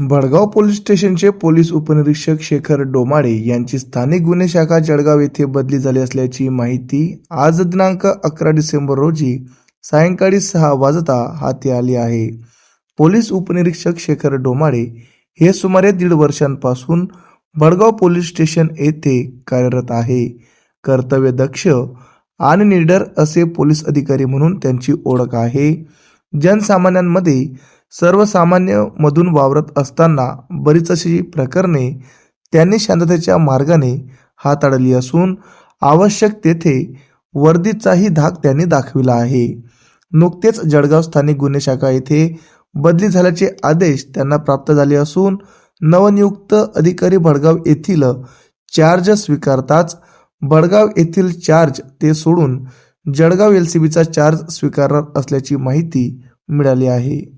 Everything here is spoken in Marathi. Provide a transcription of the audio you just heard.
भडगाव पोलीस स्टेशनचे पोलीस उपनिरीक्षक शेखर डोमाडे यांची स्थानिक गुन्हे शाखा जळगाव येथे बदली झाली असल्याची माहिती आज दिनांक अकरा डिसेंबर रोजी सायंकाळी सहा वाजता हाती आली आहे. पोलीस उपनिरीक्षक शेखर डोमाडे हे सुमारे दीड वर्षांपासून भडगाव पोलीस स्टेशन येथे कार्यरत आहे. कर्तव्यदक्ष आणि निडर असे पोलीस अधिकारी म्हणून त्यांची ओळख आहे. जनसामान्यांमध्ये सर्वसामान्य मधून वावरत असताना बरीच अशी प्रकरणे त्यांनी शांततेच्या मार्गाने हाताळली असून आवश्यक तेथे वर्दीचाही धाक त्यांनी दाखविला आहे. नुकतेच जळगाव स्थानिक गुन्हे शाखा येथे बदली झाल्याचे आदेश त्यांना प्राप्त झाले असून नवनियुक्त अधिकारी भडगाव येथील चार्ज स्वीकारताच भडगाव येथील चार्ज ते सोडून जळगाव एल सी बीचा चार्ज स्वीकारणार असल्याची माहिती मिळाली आहे.